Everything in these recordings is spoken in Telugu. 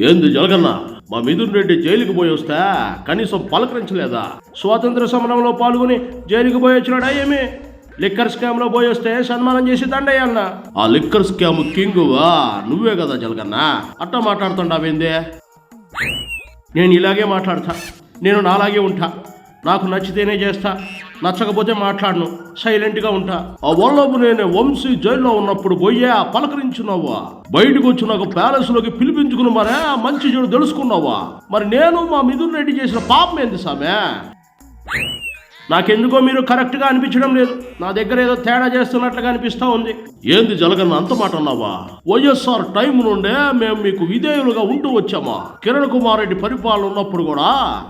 ఏంది జలగన్న? మా మిథున్ రెడ్డి జైలుకి పోయి వస్తే కనీసం పలకరించలేదా? స్వాతంత్ర సమరంలో పాల్గొని జైలుకి పోయి వచ్చినాడా ఏమి? లిక్కర్ స్కామ్లో పోయి వస్తే సన్మానం చేసి దండయ్యన్న ఆ లిక్కర్ స్కామ్ కింగ్ నువ్వే కదా జలగన్న? అట్ట మాట్లాడుతుండవేందే? నేను ఇలాగే మాట్లాడతా. నేను నాలాగే ఉంటా. నాకు నచ్చితేనే చేస్తా. నచ్చకపోతే మాట్లాడను. సైలెంట్గా ఉంటా. ఆ వల్లభు నేను వంశీ జైల్లో ఉన్నప్పుడు పోయే ఆ పలకరించున్నావా? బయటకు వచ్చి నాకు ప్యాలెస్లోకి పిలిపించుకుని మరే ఆ మంచి చెడు తెలుసుకున్నావా? మరి నేను మా మిథున్ రెడ్డి చేసిన పాపం ఏంది సామే? నాకెందుకో మీరు కరెక్ట్గా అనిపించడం లేదు. నా దగ్గర ఏదో తేడా చేస్తున్నట్లుగా అనిపిస్తా ఉంది. ఏంది జలగన్న అంత మాట అన్నావా? వైఎస్ఆర్ టైం నుండే మేము మీకు విధేయులుగా ఉంటూ వచ్చామా? కిరణ్ కుమార్ రెడ్డి పరిపాలన ఉన్నప్పుడు కూడా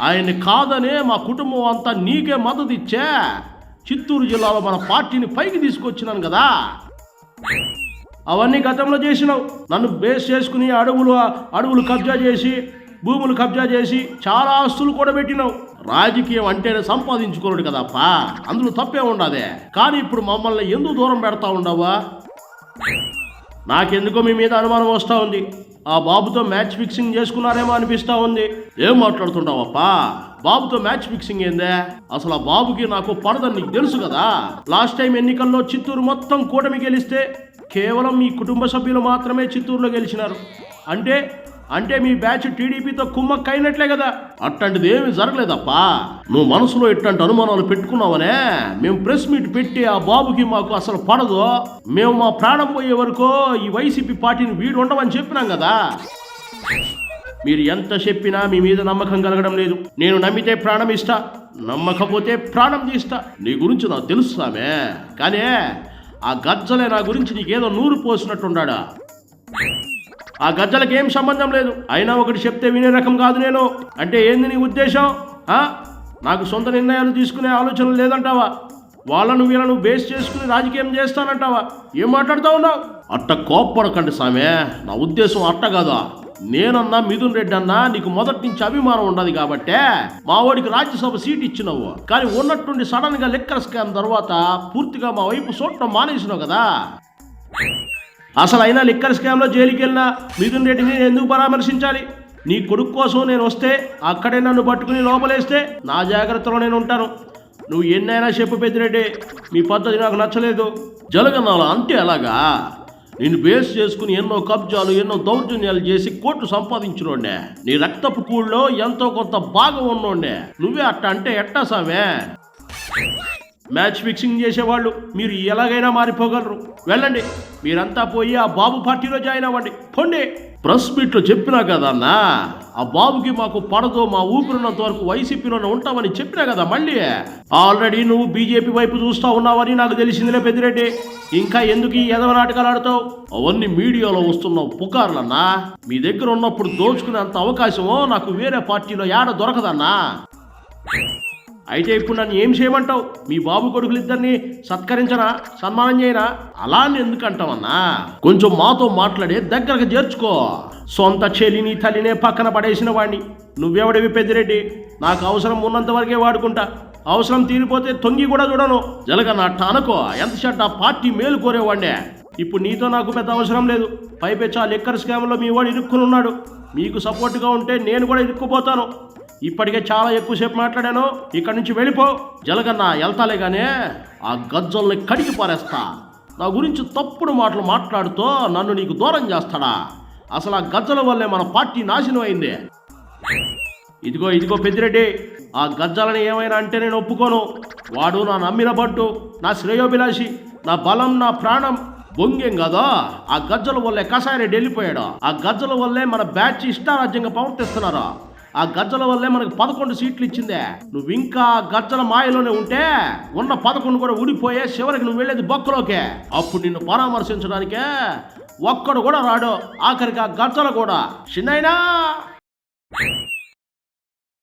ఆయన్ని కాదనే మా కుటుంబం అంతా నీకే మద్దతు ఇచ్చే చిత్తూరు జిల్లాలో మన పార్టీని పైకి తీసుకొచ్చినాను కదా. అవన్నీ గతంలో చేసినావు. నన్ను బేస్ చేసుకుని అడవులు అడవులు కబ్జా చేసి భూములు కబ్జా చేసి చాలా ఆస్తులు కూడా పెట్టినావు. రాజకీయం అంటేనే సంపాదించుకోడు కదప్పా. అందులో తప్పే ఉండదే. కానీ ఇప్పుడు మమ్మల్ని ఎందుకు దూరం పెడతా ఉండవా? నాకెందుకో మీ మీద అనుమానం వస్తూ ఉంది. ఆ బాబుతో మ్యాచ్ ఫిక్సింగ్ చేసుకున్నారేమో అనిపిస్తా ఉంది. ఏం మాట్లాడుతుంటావప్పా? బాబుతో మ్యాచ్ ఫిక్సింగ్ ఏందే? అసలు ఆ బాబుకి నాకు పడదని నీకు తెలుసు కదా? లాస్ట్ టైం ఎన్నికల్లో చిత్తూరు మొత్తం కూటమి గెలిస్తే కేవలం మీ కుటుంబ సభ్యులు మాత్రమే చిత్తూరులో గెలిచినారు. అంటే అంటే మీ బ్యాచ్ టీడీపీతో కుమ్మక్కైనట్లే కదా. అట్లాంటిది ఏమీ జరగలేదప్పా. నువ్వు మనసులో ఇట్లాంటి అనుమానాలు పెట్టుకున్నావనే. మేము ప్రెస్ మీట్ పెట్టి ఆ బాబుకి మాకు అసలు పడదు. మేము మా ప్రాణం పోయే వరకు ఈ వైసీపీ పార్టీని వీడు ఉండమని చెప్పినాం కదా. మీరు ఎంత చెప్పినా మీ మీద నమ్మకం కలగడం లేదు. నేను నమ్మితే ప్రాణం ఇస్తా నమ్మకపోతే ప్రాణం తీస్తా. నీ గురించి నాకు తెలుస్తామే కానీ ఆ గజ్జలే నా గురించి నీకేదో నూరు పోసినట్టుండా ఆ గజ్జలకి ఏం సంబంధం లేదు. అయినా ఒకటి చెప్తే వినే రకం కాదు నేను. అంటే ఏంది నీ ఉద్దేశం? నాకు సొంత నిర్ణయాలు తీసుకునే ఆలోచన లేదంటావా? వాళ్ళను వీళ్ళను బేస్ చేసుకుని రాజకీయం చేస్తానంటావా? ఏం మాట్లాడుతా ఉన్నావు? అట్ట కోప్పడకండి సామె. నా ఉద్దేశం అట్ట కదా? నేనన్నా మిథున్ రెడ్డి అన్నా నీకు మొదటి నుంచి అభిమానం ఉండదు కాబట్టే మా వాడికి రాజ్యసభ సీట్ ఇచ్చినావు. కానీ ఉన్నట్టుండి సడన్గా లెక్కర్ స్కాన్ తర్వాత పూర్తిగా మా వైపు చూడటం మానేసినావు కదా. అసలు అయినా లిక్కర్ స్కామ్లో జైలుకి వెళ్ళిన మిథున్ రెడ్డిని నేను ఎందుకు పరామర్శించాలి? నీ కొడుకు కోసం నేను వస్తే అక్కడే నన్ను పట్టుకుని లోపలేస్తే నా జాగ్రత్తలో నేను ఉంటాను. నువ్వు ఎన్నైనా చెప్పు పెద్దిరెడ్డి మీ పద్ధతి నాకు నచ్చలేదు. జలగన్నాల అంటే అలాగా నేను బేస్ చేసుకుని ఎన్నో కబ్జాలు ఎన్నో దౌర్జన్యాలు చేసి కోట్లు సంపాదించినోండే నీ రక్తపు కూళ్ళలో ఎంతో కొంత భాగం ఉన్నోండే నువ్వే అట్ట అంటే ఎట్టా సామే? మ్యాచ్ ఫిక్సింగ్ చేసేవాళ్ళు మీరు ఎలాగైనా మారిపోగలరు. వెళ్ళండి. మీరంతా పోయి ఆ బాబు పార్టీలో జాయిన్ అవ్వండి. పొండి. ప్రెస్ మీట్లో చెప్పినా కదా అన్న? ఆ బాబుకి మాకు పడదో మా ఊపిరినంత వరకు వైసీపీలోనే ఉంటామని చెప్పినా కదా మళ్ళీ? ఆల్రెడీ నువ్వు బీజేపీ వైపు చూస్తా ఉన్నావని నాకు తెలిసిందిలే పెద్దిరెడ్డి. ఇంకా ఎందుకు ఈ ఎదవ నాటకాలు ఆడతావు? అవన్నీ మీడియాలో వస్తున్న పుకార్లన్నా. మీ దగ్గర ఉన్నప్పుడు దోచుకునేంత అవకాశమో నాకు వేరే పార్టీలో ఏడ దొరకదన్నా? అయితే ఇప్పుడు నన్ను ఏం చేయమంటావు? మీ బాబు కొడుకులిద్దరిని సత్కరించరా సన్మానం చేయరా అలా అని ఎందుకు అంటావన్నా కొంచెం మాతో మాట్లాడి దగ్గరకు చేర్చుకో. సొంత చెలిని తల్లినే పక్కన పడేసిన వాడిని నువ్వెవడివి పెద్దిరెడ్డి? నాకు అవసరం ఉన్నంత వరకే వాడుకుంటా. అవసరం తీరిపోతే తొంగి కూడా చూడను. జలగ అట్ట అనుకో ఎంత చెడ్డ పార్టీ మేలు కోరేవాడినే ఇప్పుడు నీతో నాకు పెద్ద అవసరం లేదు. పైపెచ్చా ఎక్కర్ స్కామ్లో మీ వాడు ఇరుక్కుని ఉన్నాడు మీకు సపోర్ట్గా ఉంటే నేను కూడా ఇరుక్కుపోతాను. ఇప్పటికే చాలా ఎక్కువసేపు మాట్లాడాను. ఇక్కడి నుంచి వెళ్ళిపో. జలగన్న వెళ్తాలే కానీ ఆ గజ్జల్ని కడిగి పారేస్తా. నా గురించి తప్పుడు మాటలు మాట్లాడుతూ నన్ను నీకు దూరం చేస్తాడా? అసలు ఆ గజ్జల వల్లే మన పార్టీ నాశనం అయింది. ఇదిగో ఇదిగో పెద్దిరెడ్డి ఆ గజ్జలని ఏమైనా అంటే నేను ఒప్పుకోను. వాడు నా నమ్మిన పట్టు నా శ్రేయోభిలాషి నా బలం నా ప్రాణం బొంగేం కదా? ఆ గజ్జల వల్లే కసారెడ్డి వెళ్ళిపోయాడు. ఆ గజ్జల వల్లే మన బ్యాచ్ ఇష్టారాజ్యంగా ప్రవర్తిస్తున్నారు? ఆ గజ్జల వల్లే మనకు పదకొండు సీట్లు ఇచ్చిందే. నువ్వు ఇంకా గజ్జల మాయలోనే ఉంటే ఉన్న పదకొండు కూడా ఊడిపోయే చివరికి నువ్వు వెళ్ళేది బొక్కలోకే. అప్పుడు నిన్ను పరామర్శించడానికే ఒక్కడు కూడా రాడు. ఆఖరికి ఆ గజ్జల కూడా. చిన్నైనా